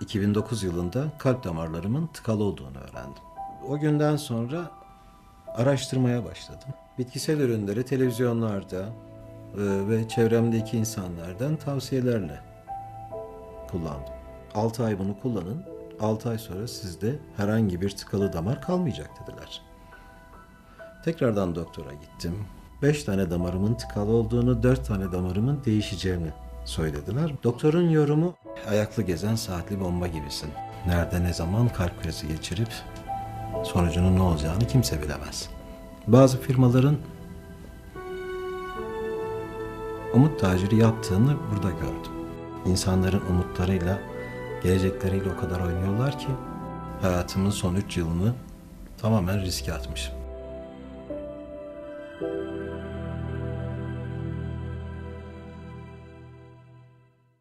2009 yılında kalp damarlarımın tıkalı olduğunu öğrendim. O günden sonra araştırmaya başladım. Bitkisel ürünleri televizyonlarda e, ve çevremdeki insanlardan tavsiyelerle kullandım. 6 ay bunu kullanın. 6 ay sonra sizde herhangi bir tıkalı damar kalmayacak dediler. Tekrardan doktora gittim. 5 tane damarımın tıkalı olduğunu, 4 tane damarımın değişeceğini söylediler. Doktorun yorumu ayaklı gezen saatli bomba gibisin. Nerede ne zaman kalp krizi geçirip sonucunun ne olacağını kimse bilemez. Bazı firmaların umut taciri yaptığını burada gördüm. İnsanların umutlarıyla, gelecekleriyle o kadar oynuyorlar ki hayatımın son 3 yılını tamamen riske atmışım.